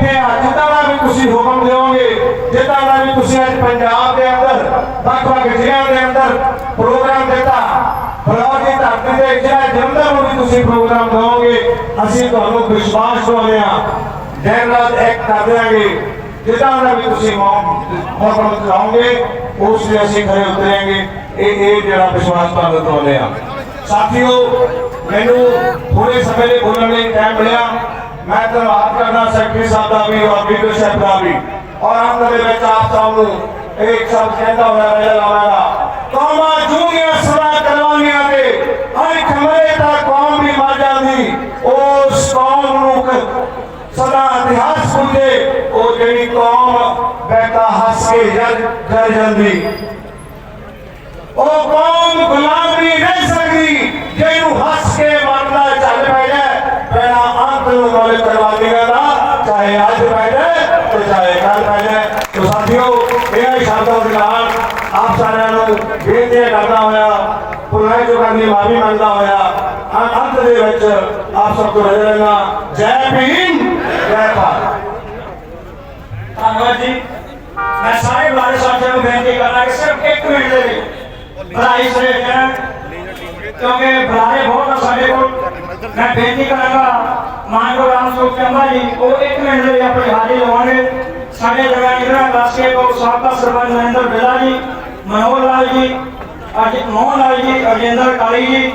ਜਿਹਦਾ ਦਾ ਵੀ ਤੁਸੀਂ ਹੁਕਮ ਦਿਓਗੇ ਜਿੱਦਾਂ ਦਾ ਵੀ ਤੁਸੀਂ ਅੱਜ ਪੰਜਾਬ ਦੇ ਅੰਦਰ, ਵੱਖ-ਵੱਖ ਜ਼ਿਲ੍ਹਿਆਂ ਦੇ ਅੰਦਰ ਪ੍ਰੋਗਰਾਮ ਦਿੱਤਾ। ਬਲੌਰ ਦੀ ਧਰਤੀ ਤੇ ਜਿਹੜਾ ਜਲੰਧਰ ਨੂੰ ਵੀ ਤੁਸੀਂ ਪ੍ਰੋਗਰਾਮ ਦਿਓਗੇ, ਅਸੀਂ ਤੁਹਾਨੂੰ ਵਿਸ਼ਵਾਸ ਦਿਵਾਉਂਦੇ ਹਾਂ। ਦਿਨ ਰਾਤ ਇੱਕ ਕਰ ਦਿਆਂਗੇ। ਜਿੱਦਾਂ ਦਾ ਵੀ ਤੁਸੀਂ ਹੁਕਮ ਦਿਓਗੇ, ਉਸ ਲਈ ਅਸੀਂ ਖਰੇ ਉਤਰਾਂਗੇ। ਇਹ ਇਹ ਜਿਹੜਾ ਵਿਸ਼ਵਾਸ ਤੁਹਾਨੂੰ ਦਿਵਾਉਂਦੇ ਹਾਂ। ਸਾਥੀਓ, ਮੈਨੂੰ ਥੋੜੇ ਸਮੇਂ ਲਈ ਬੋਲਣ ਲਈ ਟਾਈਮ ਮਿਲਿਆ। ਮੈਂ ਧੰਨਵਾਦ ਕਰਦਾ ਸੈਕਟਰੀ ਸਾਹਿਬ ਦਾ ਵੀ ਔਰ ਵੀਡੀਓ ਸਾਹਿਬ ਦਾ ਵੀ ਔਰ ਅੰਤ ਦੇ ਵਿੱਚ ਆਪ ਸਭ ਨੂੰ ਇੱਕ ਸ਼ਬਦ ਕਹਿੰਦਾ ਹੋਇਆ ਨਜ਼ਰ ਆਵੇਗਾ ਕੌਮਾਂ ਜੂਨੀਆਂ ਸਦਾ ਕਰਵਾਈਆਂ ਤੇ ਹਰ ਖਮਰੇ ਤਾਂ ਕੌਮ ਵੀ ਮਰ ਜਾਂਦੀ ਉਸ ਕੌਮ ਨੂੰ ਕ- ਸਦਾ ਇਤਿਹਾਸ ਪੁੱਜੇ ਉਹ ਜਿਹੜੀ ਕੌਮ ਬੈਠਾ ਹੱਸ ਕੇ ਜਰ ਜਰ ਜਾਂਦੀ ਉਹ ਕੌਮ ਗੁਲਾਮ ਨਹੀਂ ਰਹਿ ਸਕਦੀ ਜਿਹਨੂੰ ਹੱਸ ਕੇ ਮਰਦਾ ਚੱਲ ਪੈ ਜਾਏ ਪਹਿਲਾਂ ਅੰਤ ਨੂੰ ਮੌਲਿਕ ਕਰਵਾ ਦੇਗਾ ਨਾ ਚਾਹੇ ਅੱਜ ਪੈ ਜਾਏ ਤੇ ਚਾਹੇ ਕੱਲ ਪੈ ਜਾਏ ਤੋ ਸਾਥੀਓ ਇਹ ਸ਼ਬਦਾਂ ਦੇ ਨਾਲ ਆਪ ਸਾਰਿਆਂ ਨੂੰ ਬੇਨਤੀ ਕਰਦਾ ਹੋਇਆ ਪੁਰਾਣੇ ਜੋ ਕਰਨੀ ਮਾਫੀ ਮੰਗਦਾ ਹੋਇਆ ਅੰ- ਅੰਤ ਦੇ ਵਿੱਚ ਆਪ ਸਭ ਤੋਂ ਰਹਿ ਰਹਿਣਾ ਜੈ ਭੀਮ ਜੈ ਭਾਰਤ ਧੰਨਵਾਦ ਜੀ ਮੈਂ ਸਾਰੇ ਬੁਲਾਰੇ ਸਾਥੀਆਂ ਨੂੰ ਬੇਨਤੀ ਕਰਨਾ ਕਿ ਸਿਰਫ 1 ਮਿੰਟ ਦੇ ਲਈ ਬੁਲਾਈ ਸਰੇ ਜਾਣ ਕਿਉਂਕਿ ਬੁਲਾਰੇ ਬਹੁਤ ਆ ਸਾਡੇ ਕੋਲ ਮੈਂ ਬੇਨਤੀ ਕਰਾਂਗਾ ਮਾਨਯੋਗ ਰਾਮ ਸੋਖ ਚੰਬਾ ਜੀ ਉਹ 1 ਮਿੰਟ ਦੇ ਲਈ ਆਪਣੀ ਹਾਜ਼ਰੀ ਲਵਾਉਣਗੇ ਸਾਡੇ ਦਰਮਿਆਨ ਇੰਦਰਾ ਵਾਸੀਏ ਕੋ ਸਾਬਕਾ ਸਰਪੰਚ ਨਰਿੰਦਰ ਬਿਲਾ ਜੀ ਮਨੋਹਰ ਲਾਲ ਜੀ ਅਜ ਮੋਹਨ ਲਾਲ ਜੀ ਅਜਿੰਦਰ ਕਾਲੀ ਜੀ,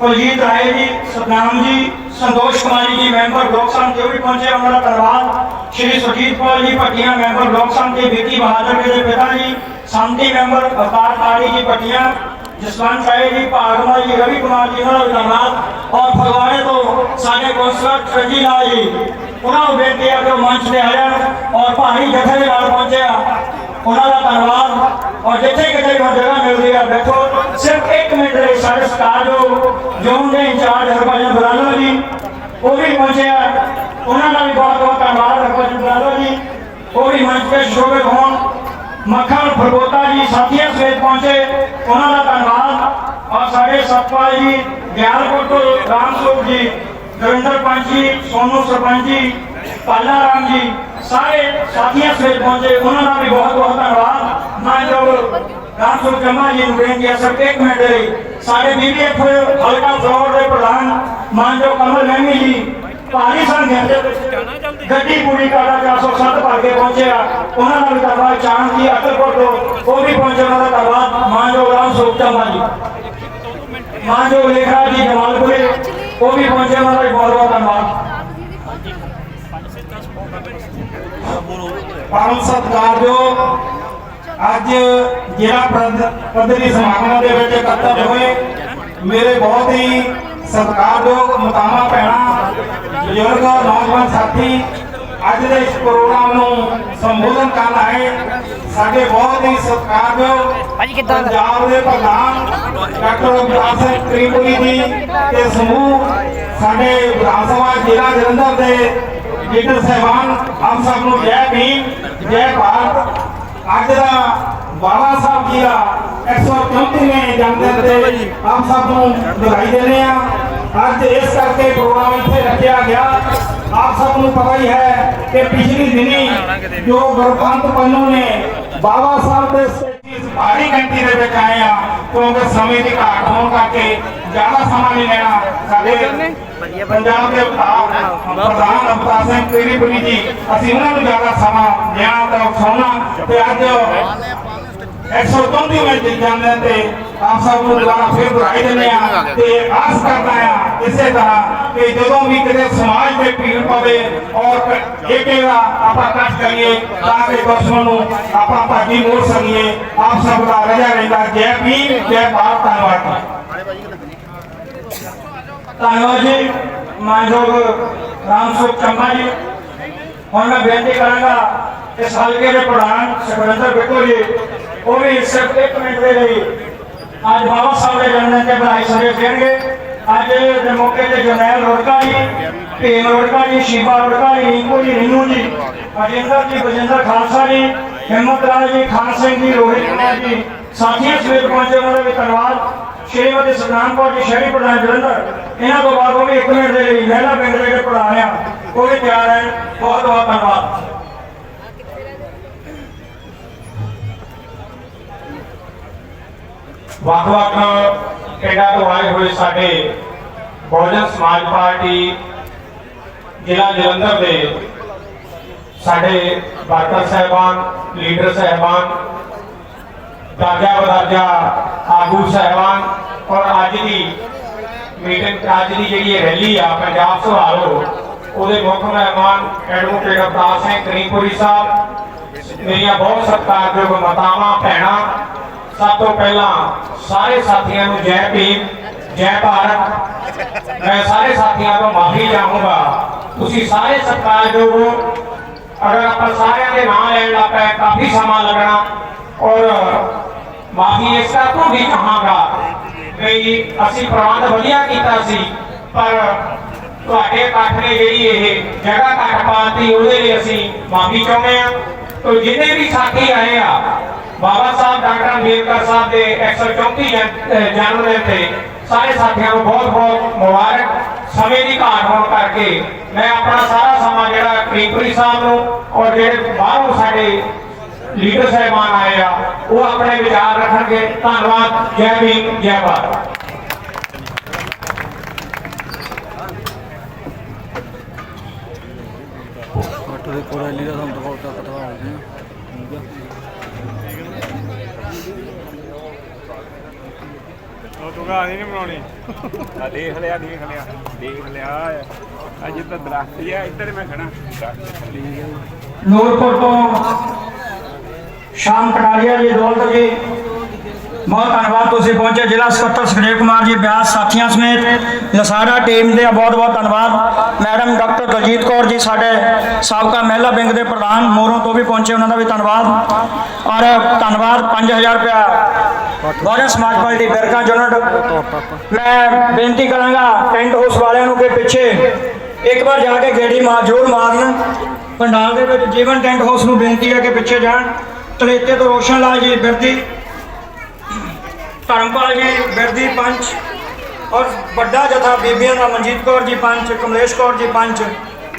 ਕੁਲਜੀਤ ਰਾਏ ਜੀ, ਸਤਨਾਮ ਜੀ, ਸੰਤੋਸ਼ ਕੁਮਾਰੀ ਜੀ ਮੈਂਬਰ ਬਲਾਕ ਸੰਮਤੀ ਜੋ ਵੀ ਪਹੁੰਚੇ ਉਹਨਾਂ ਦਾ ਧੰਨਵਾਦ। ਸ਼੍ਰੀ ਸੁਰਜੀਤ ਕੌਰ ਜੀ ਪੱਟੀਆਂ ਮੈਂਬਰ ਬਲਾਕ ਸੰਮਤੀ ਵਿੱਕੀ ਬਹਾਦਰ ਜੀ ਦੇ ਪਿਤਾ ਜੀ, ਸੰਮਤੀ ਮੈਂਬਰ ਅਵਤਾਰ ਕਾਲੀ ਜੀ ਪੱਟੀਆਂ ਜਸਵੰਤ ਰਾਏ ਜੀ ਭਾਗਮਲ ਜੀ, ਰਵੀ ਕੁਮਾਰ ਜੀ, ਉਹਨਾਂ ਦਾ ਵੀ ਧੰਨਵਾਦ। ਔਰ ਫਗਵਾੜੇ ਤੋਂ ਸਾਡੇ ਕੌਂਸਲਰ ਚੰਜੀ ਲਾਲ ਜੀ, ਉਹਨਾਂ ਨੂੰ ਬੇਨਤੀ ਹੈ ਕਿ ਉਹ ਮੰਚ ਤੇ ਆ। ਜਾਣ ਔਰ ਉਹਨਾਂ ਦਾ ਧੰਨਵਾਦ ਔਰ ਜਿੱਥੇ ਕਿਤੇ ਵੀ ਜਗ੍ਹਾ ਮਿਲਦੀ ਹੈ ਬੈਠੋ ਸਿਰਫ 1 ਮਿੰਟ ਲਈ ਸਾਡੇ ਸਰਕਾਰ ਜ਼ੋਨ ਦੇ ਇੰਚਾਰਜ ਹਰਭਜਨ ਬਰਾਲੋ ਜੀ, ਉਹ ਵੀ ਪਹੁੰਚਿਆ ਉਹਨਾਂ ਦਾ ਵੀ ਬਹੁਤ ਬਹੁਤ ਧੰਨਵਾਦ ਹਰਭਜਨ ਬਰਾਲੋ ਜੀ। ਉਹ ਵੀ ਮੰਚ ਤੇ ਸ਼ੋਭਿਤ ਹੋਣ। ਮੱਖਣ ਫਰਗੋਤਾ ਜੀ ਸਾਥੀਆਂ ਸਮੇਤ ਪਹੁੰਚੇ। ਉਹਨਾਂ ਦਾ ਧੰਨਵਾਦ। ਔਰ ਸਾਡੇ ਸਤਪਾਲ ਜੀ ਗਿਆਲਕੋਟ ਤੋਂ ਰਾਮ ਜੀ, ਦਵਿੰਦਰ ਪੰਚ ਜੀ, ਸੋਨੂ ਸਰਪੰਚ ਜੀ, ਪਾਲਾ ਰਾਮ ਜੀ, ਸਾਰੇ ਸਾਥੀਆਂ ਸਵੇਤ ਪਹੁੰਚੇ। ਉਹਨਾਂ ਦਾ ਵੀ ਬਹੁਤ ਬਹੁਤ ਧੰਨਵਾਦ ਮੈਂ ਜੋ ਰਾਮਸੁਰ ਜਮਾ ਜੀ ਨੂੰ ਬੇਨਤੀ ਹੈ ਸਰ ਇੱਕ ਮਿੰਟ ਲਈ। ਸਾਡੇ ਬੀਬੀਐਫ ਹਲਕਾ ਫਲੋਰ ਦੇ ਪ੍ਰਧਾਨ ਮਾਨਜੋ ਕਮਲ ਮਹਿਮੀ ਜੀ ਭਾਰੀ ਸੰਖਿਆ ਦੇ ਵਿੱਚ ਗੱਡੀ ਪੂਰੀ ਕਰਦਾ 407 ਭਰ ਕੇ ਪਹੁੰਚਿਆ। ਉਹਨਾਂ ਦਾ ਵੀ ਧੰਨਵਾਦ ਚਾਂਦ ਜੀ ਅਕਲਪੁਰ ਤੋਂ ਉਹ ਵੀ ਪਹੁੰਚੇ ਉਹਨਾਂ ਦਾ ਧੰਨਵਾਦ ਮਾਨਜੋ ਰਾਮਸੁਰ ਜਮਾ ਜੀ। ਮਾਨਜੋ ਲੇਖਾ ਜੀ ਜਮਾਲਪੁਰੇ ਉਹ ਵੀ ਪਹੁੰਚੇ ਉਹਨਾਂ ਦਾ ਬਹੁਤ ਬਹੁਤ ਧੰਨਵਾਦ। ਪਰਮ ਸਤਿਕਾਰਯੋਗ ਅੱਜ ਜ਼ਿਲ੍ਹਾ ਪੱਧਰੀ ਸਮਾਗਮਾਂ ਦੇ ਵਿੱਚ ਇਕੱਤਰ ਹੋਏ ਮੇਰੇ ਬਹੁਤ ਹੀ ਸਤਿਕਾਰਯੋਗ ਮਤਾਮਾ ਭੈਣਾਂ ਬਜ਼ੁਰਗ ਨੌਜਵਾਨ ਸਾਥੀ ਅੱਜ ਦੇ ਇਸ ਪ੍ਰੋਗਰਾਮ ਨੂੰ ਸੰਬੋਧਨ ਕਰਨ ਆਏ ਸਾਡੇ ਬਹੁਤ ਹੀ ਸਤਿਕਾਰਯੋਗ? ਪੰਜਾਬ ਦੇ ਪ੍ਰਧਾਨ ਡਾਕਟਰ ਸਿੰਘ ਤ੍ਰਿਪੁਰੀ ਜੀ ਤੇ ਸਮੂਹ ਸਾਡੇ ਵਿਧਾਨ ਸਭਾ ਜ਼ਿਲ੍ਹਾ ਜਲੰਧਰ ਦੇ ਲੀਡਰ ਸਹਿਬਾਨ ਆਪ ਸਭ ਨੂੰ ਜੈ ਭੀਮ ਜੈ ਭਾਰਤ ਅੱਜ ਦਾ ਬਾਬਾ ਸਾਹਿਬ ਜੀ ਦਾ 134ਵੇਂ ਜਨਮ ਦਿਨ ਤੇ ਆਪ ਸਭ ਨੂੰ ਵਧਾਈ ਦਿੰਦੇ ਆ ਅੱਜ ਇਸ ਕਰਕੇ ਪ੍ਰੋਗਰਾਮ ਇੱਥੇ ਰੱਖਿਆ ਗਿਆ। ਆਪ ਸਭ ਨੂੰ ਪਤਾ ਹੀ ਹੈ ਕਿ ਪਿਛਲੀ ਦਿਨੀ ਜੋ ਗੁਰਪੰਥ ਪੰਨੂ ਨੇ ਬਾਬਾ ਸਾਹਿਬ ਦੇ ਸਟੇਜੀ ਇਸ ਭਾਰੀ ਦੇ ਵਿੱਚ ਆਏ ਆ ਕਿਉਂਕਿ ਸਮੇਂ ਦੀ ਘਾਟ ਹੋਣ ਕਰਕੇ ਜ਼ਿਆਦਾ ਸਮਾਂ ਨਹੀਂ ਲੈਣਾ ਸਾਡੇ ਪੰਜਾਬ ਦੇ ਪ੍ਰਧਾਨ ਪ੍ਰਧਾਨ ਅਵਤਾਰ ਸਿੰਘ ਤੇਰੀਪੁਰੀ ਜੀ, ਅਸੀਂ ਉਹਨਾਂ ਨੂੰ ਜ਼ਿਆਦਾ ਸਮਾਂ ਦੇਣਾ ਤਾਂ ਉਠਾਉਣਾ ਤੇ ਅੱਜ 134ਵੇਂ ਦਿਨ ਜਾਂਦੇ ਤੇ ਆਪ ਸਭ ਨੂੰ ਦੁਬਾਰਾ ਫਿਰ ਵਧਾਈ ਦਿੰਦੇ ਆ ਤੇ ਆਸ ਕਰਦਾ ਆ ਇਸੇ ਤਰ੍ਹਾਂ ਕਿ ਜਦੋਂ ਵੀ ਕਿਤੇ ਸਮਾਜ ਤੇ ਭੀੜ ਪਵੇ ਔਰ ਏਕੇਗਾ ਆਪਾਂ ਕੱਟ ਕਰੀਏ ਤਾਂ ਕਿ ਦੁਸ਼ਮਣ ਨੂੰ ਆਪਾਂ ਭਾਜੀ ਮੋੜ ਸਕੀਏ, ਆਪ ਸਭ ਦਾ ਰਜਾ ਰਹਿੰਦਾ। ਜੈ ਭੀਮ, ਜੈ ਭਾਰਤ, ਧੰਨਵਾਦ ਧੰਨਵਾਦ ਜੀ। ਮਾਨਯੋਗ ਰਾਮਸੁਖ ਚੰਮਾ ਜੀ। ਹੁਣ ਮੈਂ ਬੇਨਤੀ ਕਰਾਂਗਾ ਇਸ ਹਲਕੇ ਦੇ ਪ੍ਰਧਾਨ ਸੁਖਵਿੰਦਰ ਬਿੱਟੂ ਜੀ, ਉਹ ਵੀ ਸਿਰਫ 1 ਮਿੰਟ ਦੇ ਲਈ ਅੱਜ ਬਾਬਾ ਸਾਹਿਬ ਦੇ ਜਨਮ ਤੇ ਬਧਾਈ ਸੰਦੇਸ਼ ਦੇਣਗੇ। ਅੱਜ ਦੇ ਮੌਕੇ ਤੇ ਜਰਨੈਲ ਰੋੜਕਾ ਜੀ ਭੀਮ ਰੋੜਕਾ ਜੀ ਸ਼ੀਬਾ ਰੋੜਕਾ ਜੀ ਰਿੰਕੂ ਜੀ, ਰਿੰਨੂ ਜੀ ਅਜਿੰਦਰ ਜੀ ਬਜਿੰਦਰ ਖਾਲਸਾ ਜੀ, ਹਿੰਮਤ ਰਾਜ ਜੀ, ਖਾਨ ਸਿੰਘ ਜੀ, ਰੋਹਿਤ ਕੁਮਾਰ ਜੀ, ਸਾਥੀਆਂ ਸਵੇਰ ਪਹੁੰਚੇ ਉਹਨਾਂ ਦਾ ਵੀ ਧੰਨਵਾਦ। ਸ਼੍ਰੀਮਤੀ ਸਤਨਾਮ ਕੌਰ ਜੀ, ਸ਼ਹਿਰੀ ਪ੍ਰਧਾਨ ਜਲੰਧਰ। ਇਹਨਾਂ ਤੋਂ ਬਾਅਦ ਉਹ ਵੀ ਇੱਕ ਮਿੰਟ ਦੇ ਲਈ ਮਹਿਲਾ ਪਿੰਡ ਦੇ ਪ੍ਰਧਾਨ ਆ। ਉਹ ਵੀ ਤਿਆਰ ਹੈ। ਬਹੁਤ ਬਹੁਤ ਧੰਨਵਾਦ। ਵੱਖ-ਵੱਖ ਪਿੰਡਾਂ ਤੋਂ ਆਏ ਹੋਏ ਸਾਡੇ ਬਹੁਜਨ ਸਮਾਜ ਪਾਰਟੀ, ਜ਼ਿਲ੍ਹਾ ਜਲੰਧਰ ਦੇ ਸਾਡੇ ਵਰਕਰ ਸਹਿਬਾਨ, ਲੀਡਰ ਸਹਿਬਾਨ, ਦਾਜਾ ਬਦਾਜਾ, ਆਗੂ ਸਹਿਬਾਨ ਔਰ ਅੱਜ ਦੀ ਮੀਟਿੰਗ, ਅੱਜ ਦੀ ਜਿਹੜੀ ਰੈਲੀ ਆ, ਪੰਜਾਬ ਸੰਭਾਲੋ, ਉਹਦੇ ਮੁੱਖ ਮਹਿਮਾਨ ਐਡਵੋਕੇਟ ਅਵਤਾਰ ਸਿੰਘ ਕਰੀਮਪੁਰੀ ਸਾਹਿਬ, ਮੇਰੀਆਂ ਬਹੁਤ ਸਤਿਕਾਰਯੋਗ ਮਾਤਾਵਾਂ, ਭੈਣਾਂ ਸਭ ਤੋਂ ਪਹਿਲਾਂ ਸਾਰੇ ਸਾਥੀਆਂ ਨੂੰ ਜੈ ਭੀਮ, ਜੈ ਭਾਰਤ। ਮੈਂ ਸਾਰੇ ਸਾਥੀਆਂ ਤੋਂ ਮਾਫੀ ਚਾਹੂੰਗਾ। ਤੁਸੀਂ ਸਾਰੇ ਸਤਿਕਾਰਯੋਗ ਹੋ। ਅਗਰ ਆਪਾਂ ਸਾਰਿਆਂ ਦੇ ਨਾਮ ਲੈਣ ਲੱਗ ਪਏ ਕਾਫੀ ਸਮਾਂ ਲੱਗਣਾ ਔਰ ਮਾਫੀ ਇਸ ਕਰਕੇ ਵੀ ਕਹਾਂਗਾ ਵੀ ਅਸੀਂ ਪ੍ਰਬੰਧ ਵਧੀਆ ਕੀਤਾ ਸੀ, ਪਰ ਤੁਹਾਡੇ ਇਕੱਠ ਨੇ ਜਿਹੜੀ ਇਹ ਜਗ੍ਹਾ ਘੱਟ ਪਾਤੀ, ਉਹਦੇ ਲਈ ਅਸੀਂ ਮਾਫੀ ਚਾਹੁੰਦੇ ਹਾਂ। ਤੋ ਜਿੰਨੇ ਵੀ ਸਾਥੀ ਆਏ ਆ ਬਾਬਾ ਸਾਹਿਬ, ਡਾਕਟਰ ਅੰਬੇਦਕਰ ਸਾਹਿਬ ਦੇ 134 ਜਨਮ ਦਿਨ ਤੇ ਸਾਰੇ ਸਾਥੀਆਂ ਨੂੰ ਬਹੁਤ ਬਹੁਤ ਮੁਬਾਰਕ। ਸਮੇਂ ਦੀ ਘਾਟ ਹੋਣ ਕਰਕੇ ਮੈਂ ਆਪਣਾ ਸਾਰਾ ਸਮਾਂ ਜਿਹੜਾ ਕਰੀਮਪੁਰੀ ਸਾਹਿਬ ਨੂੰ ਔਰ ਜਿਹੜੇ ਬਾਹਰੋਂ ਸਾਡੇ ਲੀਡਰ ਸਾਹਿਬਾਨ ਆਏ ਆ, ਉਹ ਆਪਣੇ ਵਿਚਾਰ ਰੱਖਣਗੇ। ਧੰਨਵਾਦ। ਜੈ ਭੀਮ, ਜੈ ਭਾਰਤ। ਅੱਠ ਦੇ ਕੋਲ ਰੈਲੀ ਦਾ ਤੁਹਾਨੂੰ ਦਿਖਾਉ ਤੱਕ ਦਿਖਾ ਦਿੰਦੇ ਆ ਉਹ ਤੂੰ ਕਹਾਣੀ ਨਹੀਂ ਬਣਾਉਣੀ। ਆ ਦੇਖ ਲਿਆ ਦੇਖ ਲਿਆ ਦੇਖ ਲਿਆ। ਅੱਜ ਤਾਂ ਦਰਖਤ ਹੀ ਆ ਇੱਧਰ ਮੈਂ ਖੜਾ ਦਰਖਤ ਥੱਲੇ। ਨੂਰਪੁਰ ਤੋਂ ਸ਼ਾਮ ਕਟਾਰੀਆ ਜੀ ਦੌਲਤ ਜੀ ਬਹੁਤ ਧੰਨਵਾਦ ਤੁਸੀਂ ਪਹੁੰਚੇ ਜ਼ਿਲ੍ਹਾ ਸਕੱਤਰ ਸੁਖਦੇਵ ਕੁਮਾਰ ਜੀ ਬਿਆਸ ਸਾਥੀਆਂ ਸਮੇਤ। ਲਸਾਰਾ ਟੀਮ ਦੇ ਬਹੁਤ ਬਹੁਤ ਧੰਨਵਾਦ। ਮੈਡਮ ਡਾਕਟਰ ਦਲਜੀਤ ਕੌਰ ਜੀ ਸਾਡੇ ਸਾਬਕਾ ਮਹਿਲਾ ਵਿੰਗ ਦੇ ਪ੍ਰਧਾਨ ਮੋਰੋਂ ਤੋਂ ਵੀ ਪਹੁੰਚੇ ਉਹਨਾਂ ਦਾ ਵੀ ਧੰਨਵਾਦ। ਔਰ ਧੰਨਵਾਦ 5000 ਰੁਪਇਆ ਬਹੁਜਨ ਸਮਾਜ ਪਾਰਟੀ ਬਿਰਕਾ ਯੂਨਿਟ ਮੈਂ ਬੇਨਤੀ ਕਰਾਂਗਾ ਟੈਂਟ ਹਾਊਸ ਵਾਲਿਆਂ ਨੂੰ ਕਿ ਪਿੱਛੇ ਇੱਕ ਵਾਰ ਜਾ ਕੇ ਗੇੜੀ ਮਾਰ, ਜ਼ਰੂਰ ਮਾਰਨ। ਪੰਡਾਲ ਦੇ ਵਿੱਚ ਜੀਵਨ ਟੈਂਟ ਹਾਊਸ ਨੂੰ ਬੇਨਤੀ ਹੈ ਕਿ ਪਿੱਛੇ ਜਾਣ। ਤਲੇਤੇ ਤੋਂ ਰੋਸ਼ਨ ਲਾਲ ਜੀ, ਬਿਰਦੀ। ਧਰਮਪਾਲ ਜੀ, ਬਿਰਦੀ ਪੰਚ। ਔਰ ਵੱਡਾ ਜਥਾ ਬੀਬੀਆਂ ਦਾ ਮਨਜੀਤ ਕੌਰ ਜੀ ਪੰਚ, ਕਮਲੇਸ਼ ਕੌਰ ਜੀ ਪੰਚ।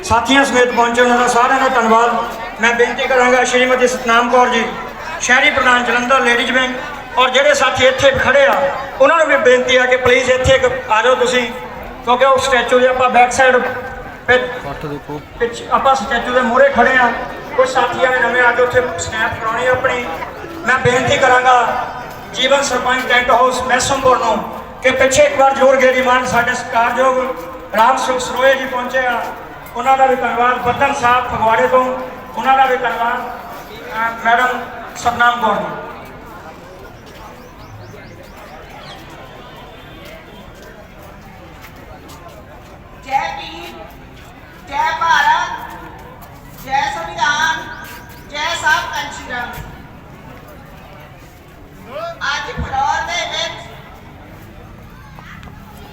ਸਾਥੀਆਂ ਸਮੇਤ ਪਹੁੰਚੇ ਉਹਨਾਂ ਦਾ ਸਾਰਿਆਂ ਦਾ ਧੰਨਵਾਦ। ਮੈਂ ਬੇਨਤੀ ਕਰਾਂਗਾ ਸ਼੍ਰੀਮਤੀ ਸਤਨਾਮ ਕੌਰ ਜੀ, ਸ਼ਹਿਰੀ ਪ੍ਰਧਾਨ ਜਲੰਧਰ ਲੇਡੀਜ਼ ਬੈਂਕ। ਔਰ ਜਿਹੜੇ ਸਾਥੀ ਇੱਥੇ ਖੜੇ ਆ ਉਹਨਾਂ ਨੂੰ ਵੀ ਬੇਨਤੀ ਆ ਕਿ ਪਲੀਜ਼ ਇੱਥੇ ਇੱਕ ਆ ਜਾਓ ਤੁਸੀਂ ਕਿਉਂਕਿ ਉਹ ਸਟੈਚੂ ਦੇ ਆਪਾਂ ਬੈਕ ਸਾਈਡ ਅੱਠ ਦੇਖੋ ਆਪਾਂ ਸਟੈਚੂ ਦੇ ਮੂਹਰੇ ਖੜੇ ਆ। ਕੁਝ ਸਾਥੀਆਂ ਨੇ ਨਵੇਂ ਆ ਕੇ ਉੱਥੇ ਸਨੈਪ ਕਰਾਉਣੀ ਆਪਣੀ। ਮੈਂ ਬੇਨਤੀ ਕਰਾਂਗਾ ਜੀਵਨ ਸਰਪੰਚ ਟੈਂਟ ਹਾਊਸ ਮੈਸਮਪੁਰ ਨੂੰ ਕਿ ਪਿੱਛੇ ਇੱਕ ਵਾਰ ਜ਼ੋਰ ਗੇੜੀ ਮਾਰਨ ਸਾਡੇ ਸਤਿਕਾਰਯੋਗ ਰਾਮ ਸੁਖ ਸਰੋਏ ਜੀ ਪਹੁੰਚੇ ਆ। ਉਹਨਾਂ ਦਾ ਵੀ ਧੰਨਵਾਦ। ਬੱਦਨ ਸਾਹਿਬ ਫਗਵਾੜੇ ਤੋਂ ਉਹਨਾਂ ਦਾ ਵੀ ਧੰਨਵਾਦ ਮੈਡਮ ਸਤਨਾਮ ਕੌਰ ਜੀ। ਜੈ ਭੀਮ ਜੈ ਭਾਰਤ ਜੈ ਸੰਵਿਧਾਨ ਜੈ ਸਾਹਿਬ ਕੰਚੀ ਰਾਮ ਅੱਜ ਫਲੋਰ ਦੇ ਵਿੱਚ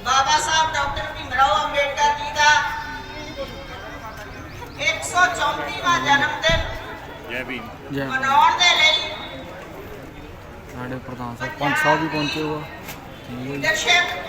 ਬਾਬਾ ਸਾਹਿਬ ਡਾਕਟਰ ਭੀਮਰਾਓ ਅੰਬੇਡਕਰ ਜੀ ਦਾ 134ਵਾਂ ਜਨਮ ਦਿਨ ਜੈ ਭੀਮ। ਜੈ ਮਨਾਉਣ ਦੇ ਲਈ ਸਾਡੇ ਪ੍ਰਧਾਨ ਸਾਹਿਬ ਪੰਜ ਸਾਹਿਬ ਵੀ ਪਹੁੰਚੇ ਹੋਆ ਠੀਕ ਹੈ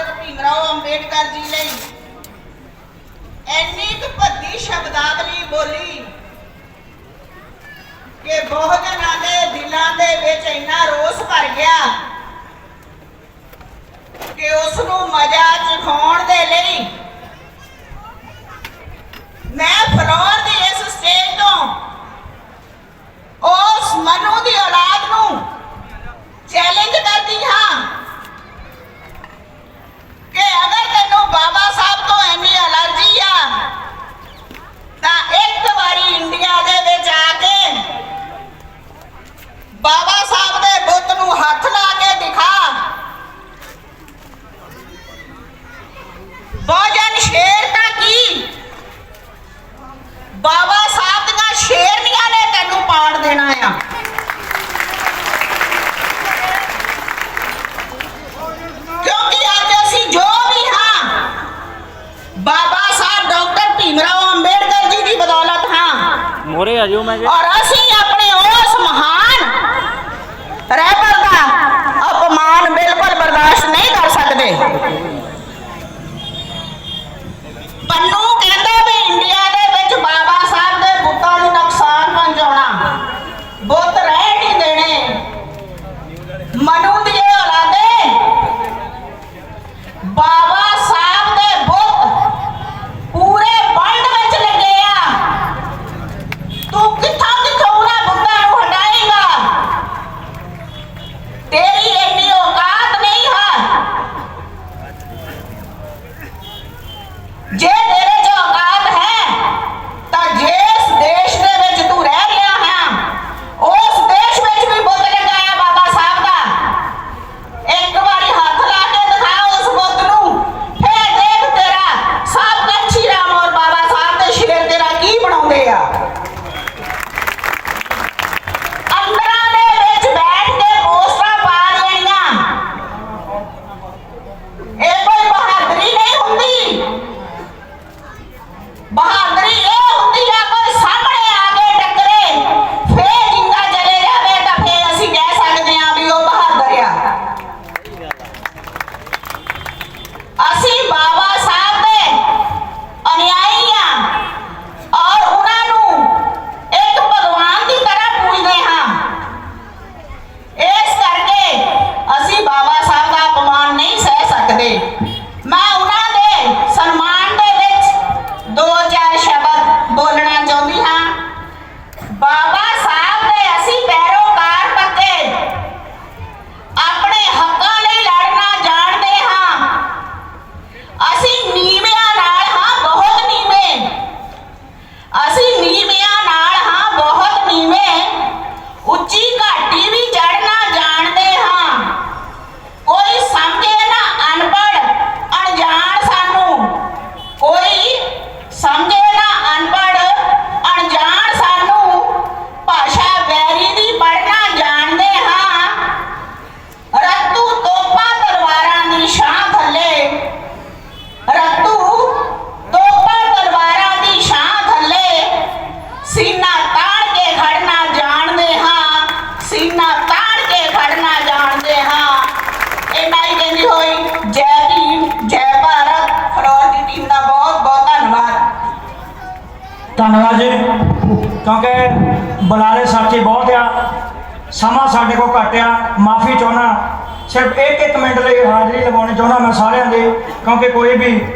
ਭੀਮਰਾਓ ਅੰਬੇਡਕਰ ਜੀ ਲਈ। ਇੰਨੀ ਕੁ ਭੱਦੀ ਸ਼ਬਦਾਵਲੀ ਬੋਲੀ ਕਿ ਬਹੁਜਨਾਂ ਦੇ ਦਿਲਾਂ ਦੇ ਵਿੱਚ ਇੰਨਾ ਰੋਸ ਭਰ ਗਿਆ ਕਿ ਉਸ ਨੂੰ ਮਜ਼ਾ ਚਖਾਉਣ ਦੇ ਲਈ ਮੈਂ ਫਲੋਰ ਦੀ ਇਸ ਸਟੇਜ ਤੋਂ ਉਸ ਮਨੂ ਦੀ ਔਲਾਦ ਬਦੌਲਤ ਹਾਂ। ਮੋਰੇ ਆ ਜਿਓ ਮੈਂ ਔਰ ਅਸੀਂ ਆਪਣੇ ਉਸ ਮਹਾਨ ਰਹਿਬਰ ਦਾ ਅਪਮਾਨ ਬਿਲਕੁਲ ਬਰਦਾਸ਼ਤ ਨਹੀਂ ਕਰ ਸਕਦੇ। Daddy ਸੀਨਾ ਤਾਣ ਕੇ ਖੜਨਾ ਜਾਣਦੇ ਹਾਂ। ਸੀਨਾ ਤਾਣ ਕੇ ਖੜਨਾ ਜਾਣਦੇ ਹਾਂ। ਇਹਨਾਂ ਹੀ ਕਹਿੰਦੀ ਹੋਈ, ਜੈ ਭੀਮ, ਜੈ ਭਾਰਤ। ਫਲੋਰ ਦੀ ਟੀਮ ਦਾ ਬਹੁਤ ਬਹੁਤ ਧੰਨਵਾਦ। ਧੰਨਵਾਦ ਜੀ। ਕਿਉਂਕਿ ਬੁਲਾਰੇ ਸਾਥੀ ਬਹੁਤ ਆ। ਸਮਾਂ ਸਾਡੇ ਕੋਲ ਘੱਟ ਆ। ਮਾਫੀ ਚਾਹੁੰਦਾ। ਸਿਰਫ ਇੱਕ ਇੱਕ ਮਿੰਟ ਲਈ ਹਾਜ਼ਰੀ ਲਗਾਉਣੀ ਚਾਹੁੰਦਾ ਮੈਂ ਸਾਰਿਆਂ ਦੀ। ਕਿਉਂਕਿ ਕੋਈ ਵੀ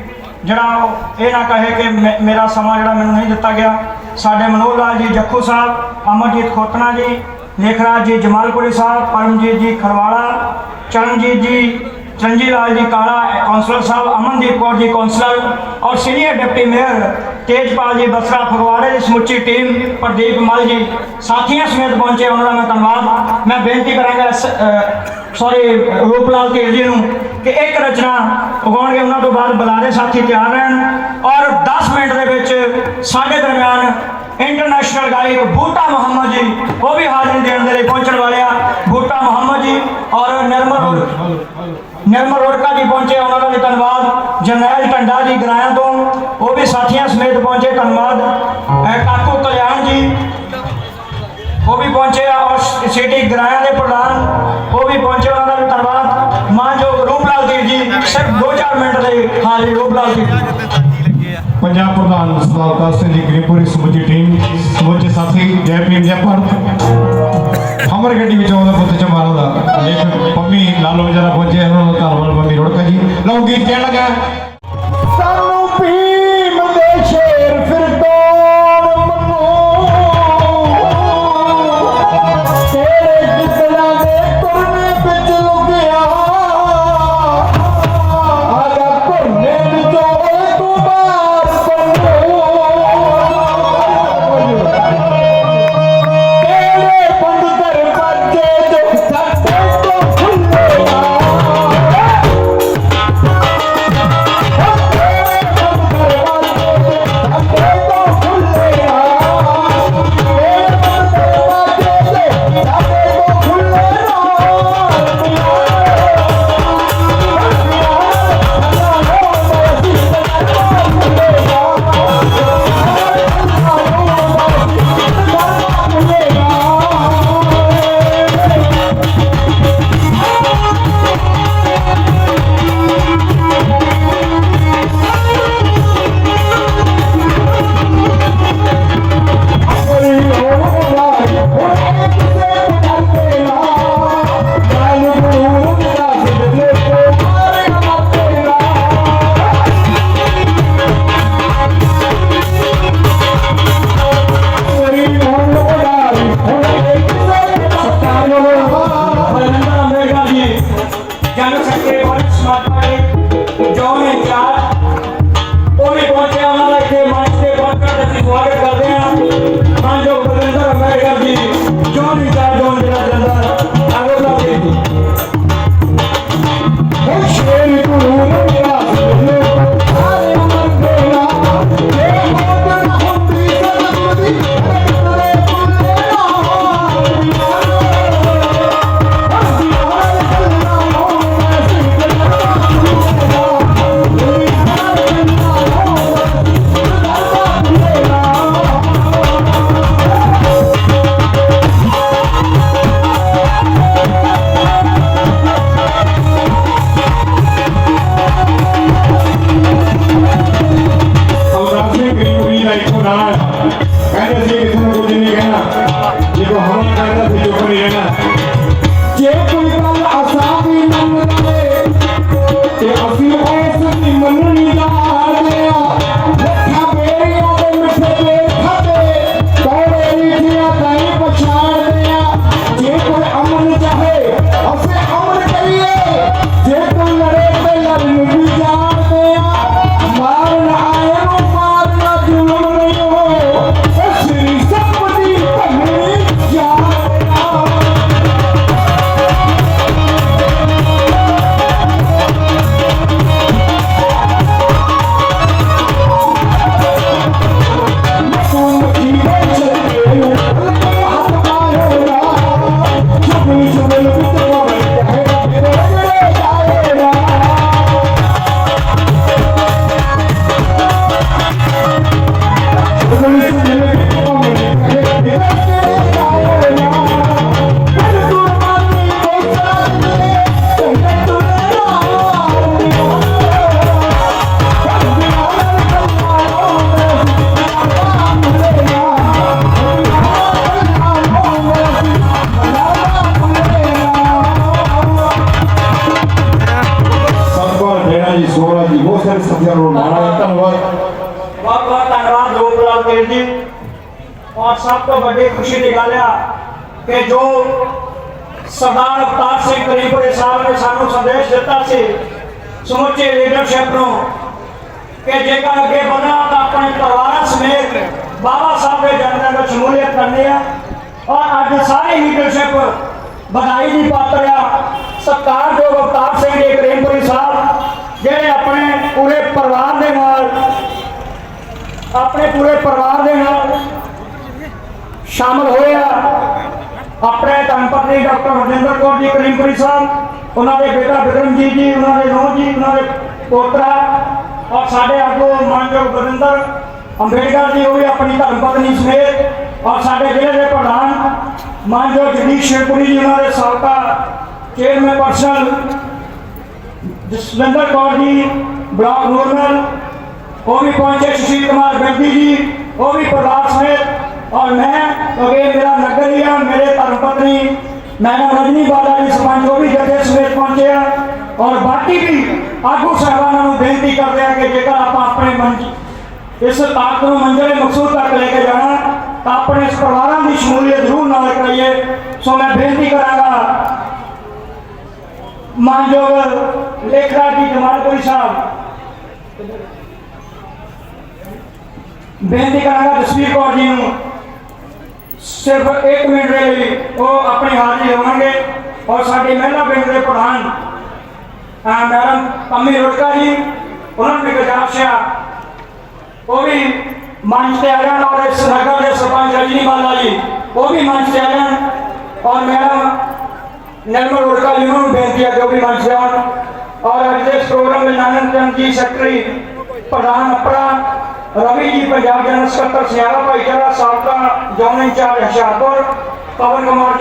ਜਿਹੜਾ ਇਹ ਨਾ ਕਹੇ ਕਿ ਮੇਰਾ ਸਮਾਂ ਜਿਹੜਾ ਮੈਨੂੰ ਨਹੀਂ ਦਿੱਤਾ ਗਿਆ। ਸਾਡੇ ਮਨੋਹਰ ਲਾਲ ਜੀ ਜੱਖੂ ਸਾਹਿਬ, ਅਮਰਜੀਤ ਖੋਤਨਾ ਜੀ, ਲੇਖਰਾਜ ਜੀ ਜਮਾਲਪੁਰੀ ਸਾਹਿਬ, ਪਰਮਜੀਤ ਜੀ ਖਰਵਾੜਾ ਚਰਨਜੀਤ ਜੀ ਚੰਜੀ ਲਾਲ ਜੀ ਕਾਲਾ ਕਾਉਂਸਲਰ ਸਾਹਿਬ, ਅਮਨਦੀਪ ਕੌਰ ਜੀ ਕਾਉਂਸਲਰ ਔਰ ਸੀਨੀਅਰ ਡਿਪਟੀ ਮੇਅਰ ਤੇਜਪਾਲ ਜੀ ਬਸਰਾ ਫਗਵਾੜੇ ਦੀ ਸਮੁੱਚੀ ਟੀਮ, ਪ੍ਰਦੀਪ ਮਲ ਜੀ। ਸਾਥੀਆਂ ਸਮੇਤ ਪਹੁੰਚੇ ਉਹਨਾਂ ਦਾ ਮੈਂ ਧੰਨਵਾਦ। ਮੈਂ ਬੇਨਤੀ ਕਰਾਂਗਾ ਸੌਰੀ ਰੂਪਲਾਲ ਧੀਰ ਜੀ ਨੂੰ ਕਿ ਇੱਕ ਰਚਨਾ ਉਗਾਉਣਗੇ, ਉਹਨਾਂ ਤੋਂ ਬਾਅਦ ਬੁਲਾਰੇ ਸਾਥੀ ਤਿਆਰ ਰਹਿਣ। ਔਰ 10 ਮਿੰਟ ਦੇ ਵਿੱਚ ਸਾਡੇ ਦਰਮਿਆਨ ਇੰਟਰਨੈਸ਼ਨਲ ਗਾਇਕ ਬੂਟਾ ਮੁਹੰਮਦ ਜੀ, ਉਹ ਵੀ ਹਾਜ਼ਰੀ ਦੇਣ ਦੇ ਲਈ ਪਹੁੰਚਣ ਵਾਲੇ ਆ। ਬੂਟਾ ਮੁਹੰਮਦ ਜੀ ਔਰ ਨਿਰਮਲ ਨਿਰਮਲ ਰੋੜਕਾ ਜੀ ਪਹੁੰਚੇ, ਉਹਨਾਂ ਦਾ ਵੀ ਧੰਨਵਾਦ। ਜਰਨੈਲ ਟੰਡਾ ਜੀ ਗਰਾਇਆ ਤੋਂ, ਉਹ ਵੀ ਸਾਥੀਆਂ ਸਮੇਤ ਪਹੁੰਚੇ, ਧੰਨਵਾਦ। ਕਾਕੂ ਕਲਿਆਣ ਜੀ, ਉਹ ਵੀ ਪਹੁੰਚੇ ਆ, ਔਰ ਸਿਟੀ ਗਰਾਇਆ ਦੇ ਪ੍ਰਧਾਨ, ਉਹ ਵੀ ਪਹੁੰਚੇ, ਉਹਨਾਂ ਦਾ ਸਿਰਫ 2-4 ਮਿੰਟ ਜੀ ਪੰਜਾਬ ਪ੍ਰਧਾਨ ਸਰਦਾਰ ਅਵਤਾਰ ਸਿੰਘ ਜੀ ਗ੍ਰੀਪੁਰੀ ਸਮੁੱਚੀ ਟੀਮ, ਸਮੁੱਚੇ ਸਾਥੀ, ਜੈ ਭੀਮ, ਜੈ ਭਾਰਤ। ਹਮਰ ਗੱਡੀ ਵਿੱਚ ਆਉਂਦਾ ਪੁੱਤ ਚਮਾਰਾਂ ਦਾ। ਲੇਖਕ ਪੰਮੀ ਲਾਲੋ ਵਿਚਾਰਾ ਪਹੁੰਚੇ ਉਹਨਾਂ ਦਾ ਧੰਨਵਾਦ ਪੰਮੀ ਰੋੜਕਾ ਜੀ। ਲਓ ਗੀਤ ਕਹਿਣ ਲੱਗਾ। போக ਕਰਨੀ ਆ। ਔਰ ਅੱਜ ਸਾਰੀ ਲੀਡਰਸ਼ਿਪ ਵਧਾਈ ਦੀ ਪਾਤਰ ਆ। ਸਤਿਕਾਰਯੋਗ ਅਵਤਾਰ ਸਿੰਘ ਜੀ ਕਰੀਮਪੁਰੀ ਸਾਹਿਬ, ਜਿਹੜੇ ਆਪਣੇ ਪੂਰੇ ਪਰਿਵਾਰ ਦੇ ਨਾਲ, ਆਪਣੇ ਪੂਰੇ ਪਰਿਵਾਰ ਦੇ ਨਾਲ ਸ਼ਾਮਲ ਹੋਏ ਆ। ਆਪਣੇ ਧੰਨ ਡਾਕਟਰ ਹਰਜਿੰਦਰ ਕੌਰ ਜੀ ਕਰੀਮਪੁਰੀ ਸਾਹਿਬ, ਉਹਨਾਂ ਦੇ ਬੇਟਾ ਬਿਕਰਮਜੀਤ ਜੀ ਉਹਨਾਂ ਦੇ ਨੂੰਹ ਜੀ, ਉਹਨਾਂ ਦੇ ਪੋਤਰਾ ਔਰ ਸਾਡੇ ਆਗੂ ਮਾਨਯੋਗ ਬਰਿੰਦਰ ਅੰਬੇਡਕਰ ਜੀ, ਉਹ ਵੀ ਆਪਣੀ ਧਰਮ ਪਤਨੀ ਸਮੇਤ ਔਰ ਸਾਡੇ ਜ਼ਿਲ੍ਹੇ ਦੇ ਪ੍ਰਧਾਨ ਮਾਨਯੋਗ ਜਗਦੀਸ਼ ਸ਼ਿਵਪੁਰੀ ਜੀ ਉਹਨਾਂ ਦੇ ਸਾਬਕਾ chairman person Jaswinder Kaur ji block ਨੂਰਮਲ ਉਹ ਵੀ ਪਹੁੰਚੇ ਸੁਸ਼ੀਲ ਕੁਮਾਰ ਬੈਂਦੀ ਜੀ ਉਹ ਵੀ ਪਰਿਵਾਰ ਸਮੇਤ ਔਰ ਮੈਂ ਕਿਉਂਕਿ ਇਹ ਮੇਰਾ ਨਗਰ ਹੀ ਆ ਮੇਰੇ ਧਰਮ ਪਤਨੀ ਮੈਡਮ ਰਜਨੀ ਬਾਲਾ ਜੀ ਸਰਪੰਚ ਉਹ ਵੀ ਜਥੇ ਸਮੇਤ ਪਹੁੰਚੇ ਆ ਔਰ ਬਾਕੀ ਵੀ ਆਗੂ ਸਾਹਿਬਾਨਾਂ ਨੂੰ ਬੇਨਤੀ ਕਰਦੇ ਆ ਕਿ ਜੇਕਰ ਆਪਾਂ ਆਪਣੇ ਮੰਜ ਇਸ ਤਾਕਤ ਨੂੰ ਮੰਜ਼ਿਲ ਮਕਸੂਦ ਤੱਕ ਲੈ ਕੇ ਜਾਣਾ ਤਾਂ ਆਪਣੇ ਇਸ ਪਰਿਵਾਰਾਂ ਦੀ ਸ਼ਮੂਲੀਅਤ ਜ਼ਰੂਰ ਨਾਲ ਕਰਾਈਏ ਸੋ ਮੈਂ ਬੇਨਤੀ ਕਰਾਂਗਾ ਮਾਨਯੋਗ ਲੇਖਰਾ ਜੀ ਜਮਾਲਪੁਰੀ ਸਾਹਿਬ ਬੇਨਤੀ ਕਰਾਂਗਾ ਜਸਵੀਰ ਕੌਰ ਜੀ ਨੂੰ ਸਿਰਫ 1 ਮਿੰਟ ਦੇ ਲਈ ਉਹ ਆਪਣੀ ਹਾਜ਼ਰੀ ਲਵਾਂਗੇ ਔਰ ਸਾਡੇ ਮਹਿਲਾ ਪਿੰਡ ਦੇ ਪ੍ਰਧਾਨ ਅਹ ਮੈਡਮ ਪੰਮੀ ਰੋਟਕਾ ਜੀ ਉਹਨਾਂ ਨੂੰ ਵੀ ਗੁਜ਼ਾਰਿਸ਼ ਆ ਉਹ ਵੀ ਮੰਚ ਤੇ ਆ ਜਾਣ ਔਰ ਇਸ ਨਗਰ ਦੇ ਸਰਪੰਚ ਰਜਨੀ ਬਾਲਾ ਜੀ ਉਹ ਵੀ ਮੰਚ ਤੇ ਆ ਜਾਣ ਔਰ ਮੈਡਮ ਨਿਰਮਲ ਰੋੜਕਾ ਜੀ ਨੂੰ ਬੇਨਤੀ ਹੈ ਕਿ ਉਹ ਵੀ ਮੰਚ ਤੇ ਆਉਣ ਔਰ ਅੱਜ ਦੇ ਇਸ ਪ੍ਰੋਗਰਾਮ ਵਿੱਚ ਨਾਨਕ ਚੰਦ ਜੀ ਸੈਕਟਰੀ ਪ੍ਰਧਾਨ ਅਪਰਾ ਰਵੀ ਜੀ ਪੰਜਾਬ ਜਨਰਲ ਸਕੱਤਰ ਸਿਆਰਾ ਭਾਈਚਾਰਾ ਸਾਬਕਾ zone in charge Hoshiarpur Pawan Kumar